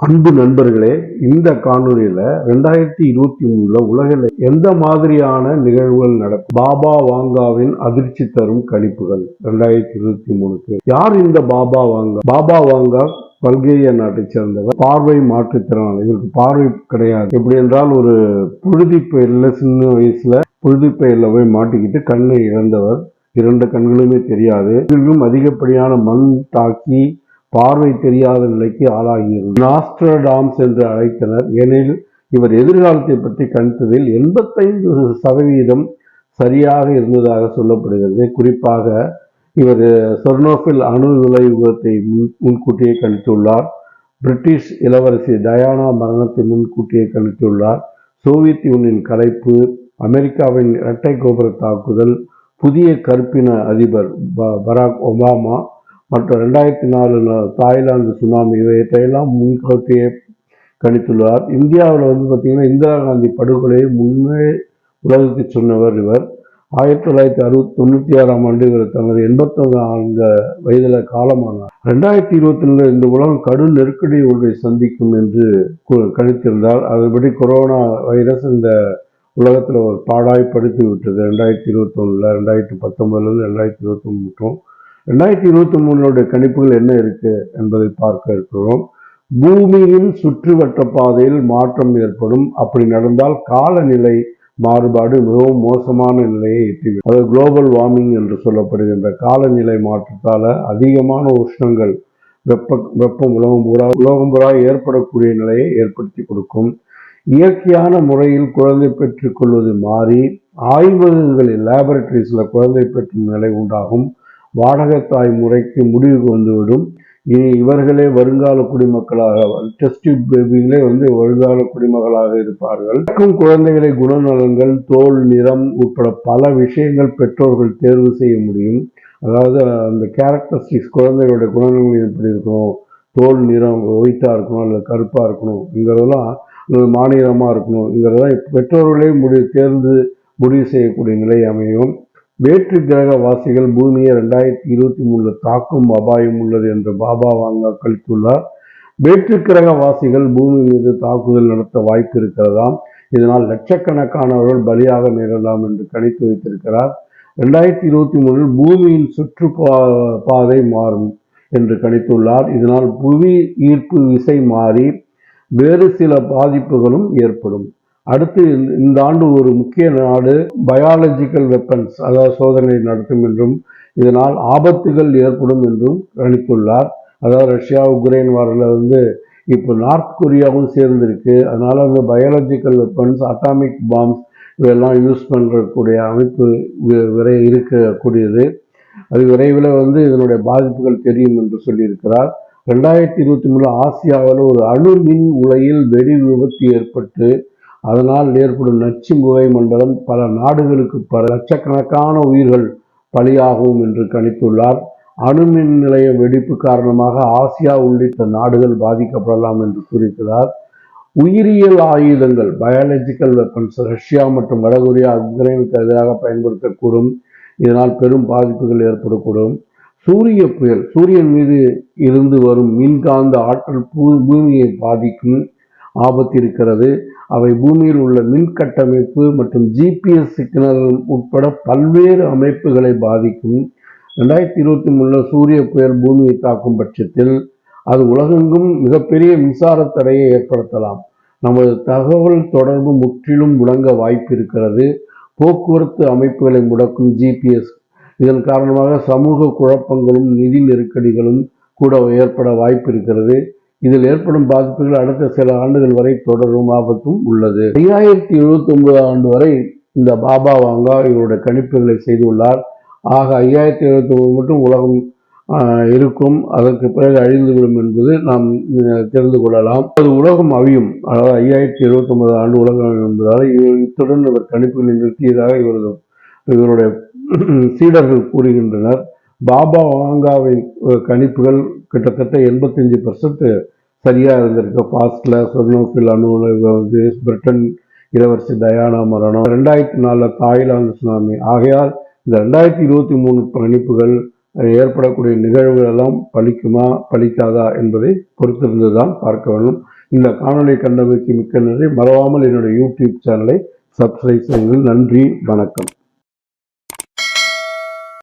அன்பு நண்பர்களே இந்த காணொலியில ரெண்டாயிரத்தி இருபத்தி மூணுல உலகில் எந்த மாதிரியான நிகழ்வுகள் நடக்கும்? பாபா வாங்காவின் அதிர்ச்சி தரும் கணிப்புகள் ரெண்டாயிரத்தி இருபத்தி மூணுக்கு. யார் இந்த பாபா வாங்கா? பாபா வாங்கா பல்கேரிய நாட்டை சேர்ந்தவர். பார்வை மாற்றுத்திறனாளி. இவருக்கு பார்வை கிடையாது. எப்படி என்றால் ஒரு புழுதி பெயர்ல சின்ன வயசுல புழுதி பெயர்ல போய் மாட்டிக்கிட்டு கண்ணை இழந்தவர். இரண்டு கண்களுமே தெரியாது. இதிலும் அதிகப்படியான மண் தாக்கி பார்வை தெரியாத நிலைக்கு ஆளாகியிருந்தார் நாஸ்ட்ரடாம்ஸ் என்று அழைத்தனர். ஏனெனில் இவர் எதிர்காலத்தை பற்றி கணித்ததில் எண்பத்தைந்து சதவீதம் சரியாக இருந்ததாக சொல்லப்படுகிறது. குறிப்பாக இவர் சொர்னோஃபில் அணு விளைவுகத்தை முன் முன்கூட்டியே கணித்துள்ளார். பிரிட்டிஷ் இளவரசி டயானா மரணத்தை முன்கூட்டியே கணித்துள்ளார். சோவியத் யூனியன் கலைப்பு அமெரிக்காவின் இரட்டை கோபுர தாக்குதல் புதிய கருப்பின அதிபர் ப- பராக் ஒபாமா மற்றும் ரெண்டாயிரத்தி நாலு தாய்லாந்து சுனாமி இவற்றையெல்லாம் முன்கூட்டியே கணித்துள்ளார். இந்தியாவில் வந்து பார்த்திங்கன்னா இந்திரா காந்தி படுகொலையை முன்னே உலகுக்கு சொன்னவர் இவர். ஆயிரத்தி தொள்ளாயிரத்தி அறுபத்தி தொண்ணூற்றி ஆறாம் ஆண்டு இவர் தனது எண்பத்தொன்று ஆண்டு வயதில் காலமானார். ரெண்டாயிரத்தி இருபத்தி ரெண்டு இந்த உலகம் கடும் நெருக்கடி ஒன்றை சந்திக்கும் என்று கணித்திருந்தார். அதுபடி கொரோனா வைரஸ் இந்த உலகத்தில் ஒரு பாடாய் படுத்தி விட்டது. ரெண்டாயிரத்தி இருபத்தொன்னில் ரெண்டாயிரத்தி பத்தொன்பதுலேருந்து ரெண்டாயிரத்தி இருபத்தி மட்டும். ரெண்டாயிரத்தி இருபத்தி மூணுடைய கணிப்புகள் என்ன இருக்கு என்பதை பார்க்க இருக்கிறோம். பூமியின் சுற்றுவட்ட பாதையில் மாற்றம் ஏற்படும். அப்படி நடந்தால் காலநிலை மாறுபாடு மிகவும் மோசமான நிலையை எட்டிவிடும். அது குளோபல் வார்மிங் என்று சொல்லப்படுகின்ற காலநிலை மாற்றத்தால் அதிகமான உஷ்ணங்கள் வெப்ப வெப்பம் உலகம் பூரா உலகம் பூரா ஏற்படக்கூடிய நிலையை ஏற்படுத்தி கொடுக்கும். இயற்கையான முறையில் குழந்தை பெற்றுக்கொள்வது மாறி ஆய்வகங்களில் லேபரட்டரிஸில் குழந்தை பெற்றும் நிலை உண்டாகும். வாடகைத்தாய் முறைக்கு முடிவுக்கு வந்துவிடும். இனி இவர்களே வருங்கால குடிமக்களாக டெஸ்ட் பேபிகளே வந்து வருங்கால குடிமகளாக இருப்பார்கள். பிறக்கும் குழந்தைகளை குணநலன்கள் தோல் நிறம் உட்பட பல விஷயங்கள் பெற்றோர்கள் தேர்வு செய்ய முடியும். அதாவது அந்த கேரக்டரிஸ்டிக்ஸ் குழந்தைகளுடைய குணநலங்கள் எப்படி இருக்கணும்? தோல் நிறம் ஒயிட்டாக இருக்கணும் இல்லை கருப்பாக இருக்கணுங்கிறதெல்லாம் அல்லது மாநிலமாக இருக்கணுங்கிறதெல்லாம் பெற்றோர்களே முடிவு தேர்ந்து முடிவு செய்யக்கூடிய நிலை அமையும். வேற்று கிரக வாசிகள் பூமியை ரெண்டாயிரத்தி இருபத்தி மூணுல தாக்கும் அபாயம் உள்ளது என்று பாபா வாங்கா கழித்துள்ளார். வேற்று கிரக வாசிகள் பூமி மீது தாக்குதல் நடத்த வாய்ப்பு இருக்கிறதாம் இதனால் லட்சக்கணக்கானவர்கள் பலியாக நேரலாம் என்று கணித்து வைத்திருக்கிறார். ரெண்டாயிரத்தி இருபத்தி மூணில் பூமியின் சுற்று பா- பாதை மாறும் என்று கணித்துள்ளார். இதனால் புவி ஈர்ப்பு விசை மாறி வேறு சில பாதிப்புகளும் ஏற்படும். அடுத்து இந்த- ஆண்டு ஒரு முக்கிய நாடு பயாலஜிக்கல் வெப்பன்ஸ் அதாவது சோதனை நடத்தும் என்றும் இதனால் ஆபத்துகள் ஏற்படும் என்றும் கணித்துள்ளார். அதாவது ரஷ்யா உக்ரைன் வாரில் வந்து இப்போ நார்த் கொரியாவும் சேர்ந்திருக்கு. அதனால் அந்த பயாலஜிக்கல் வெப்பன்ஸ் அட்டாமிக் பாம்ஸ் இதெல்லாம் யூஸ் பண்ணுறக்கூடிய அமைப்பு விரை இருக்கக்கூடியது. அது விரைவில் வந்து இதனுடைய பாதிப்புகள் தெரியும் என்று சொல்லியிருக்கிறார். ரெண்டாயிரத்தி இருபத்தி மூணு ஆசியாவில் ஒரு அணு மின் உலையில் வெடி விபத்து ஏற்பட்டு அதனால் ஏற்படும் நச்சு புகை மண்டலம் பல நாடுகளுக்கு பல லட்சக்கணக்கான உயிர்கள் பலியாகும் என்று கணித்துள்ளார். அணுமின் நிலைய வெடிப்பு காரணமாக ஆசியா உள்ளிட்ட நாடுகள் பாதிக்கப்படலாம் என்று கூறியிருக்கிறார். உயிரியல் ஆயுதங்கள் பயாலஜிக்கல் வெப்பன்ஸ் ரஷ்யா மற்றும் வடகொரியா உக்ரைனுக்கு எதிராக பயன்படுத்தக்கூடும். இதனால் பெரும் பாதிப்புகள் ஏற்படக்கூடும். சூரிய புயல் சூரியன் மீது இருந்து வரும் மின்காந்த ஆற்றல் பூ- பூமியை பாதிக்கும் ஆபத்து இருக்கிறது அவை பூமியில் உள்ள மின் கட்டமைப்பு மற்றும் ஜிபிஎஸ் சிக்னல் உட்பட பல்வேறு அமைப்புகளை பாதிக்கும். ரெண்டாயிரத்தி இருபத்தி மூணுல சூரிய புயல் பூமியை தாக்கும் பட்சத்தில் அது உலகெங்கும் மிகப்பெரிய மின்சார தடையை ஏற்படுத்தலாம். நமது தகவல் தொடர்பு முற்றிலும் முடங்க வாய்ப்பு இருக்கிறது. போக்குவரத்து அமைப்புகளை முடக்கும் ஜிபிஎஸ் இதன் காரணமாக சமூக குழப்பங்களும் நிதி நெருக்கடிகளும் கூட ஏற்பட வாய்ப்பு இருக்கிறது. இதில் ஏற்படும் பாதிப்புகள் அடுத்த சில ஆண்டுகள் வரை தொடரும் ஆபத்தும் உள்ளது. ஐயாயிரத்தி எழுபத்தி ஒன்பது ஆண்டு வரை இந்த பாபா வாங்கா இவருடைய கணிப்புகளை செய்துள்ளார் ஆக ஐயாயிரத்தி எழுபத்தி ஒன்பது மட்டும் உலகம் இருக்கும். அதற்கு பிறகு அழிந்துவிடும் என்பது நாம் தெரிந்து கொள்ளலாம். அது உலகம் அழியும். அதாவது ஐயாயிரத்தி எழுபத்தி ஒன்பது ஆண்டு உலகம் அழியும் என்பதால் இவர் இத்துடன் இவர் கணிப்புகளை நிறுத்தியதாக இவரது இவருடைய சீடர்கள் கூறுகின்றனர். பாபா வாங்காவின் கணிப்புகள் கிட்டத்தட்ட எண்பத்தஞ்சு பர்சன்ட் சரியாக இருந்திருக்கு. பாஸ்டில் சொர்ணோஃபில் அணு வந்து பிரிட்டன் இளவரசி டயானா மரணம். ரெண்டாயிரத்தி நாலில் தாய்லாந்து சுனாமி. ஆகையால் இந்த ரெண்டாயிரத்தி இருபத்தி மூணு கணிப்புகள் ஏற்படக்கூடிய நிகழ்வுகள் எல்லாம் பலிக்குமா பலிக்காதா என்பதை பொறுத்திருந்து தான் பார்க்க வேண்டும். இந்த காணொலி கண்டமைக்கு மிக்க நன்றி. மறவாமல் என்னுடைய யூடியூப் சேனலை சப்ஸ்கிரைப் செய்யுங்கள் நன்றி வணக்கம்.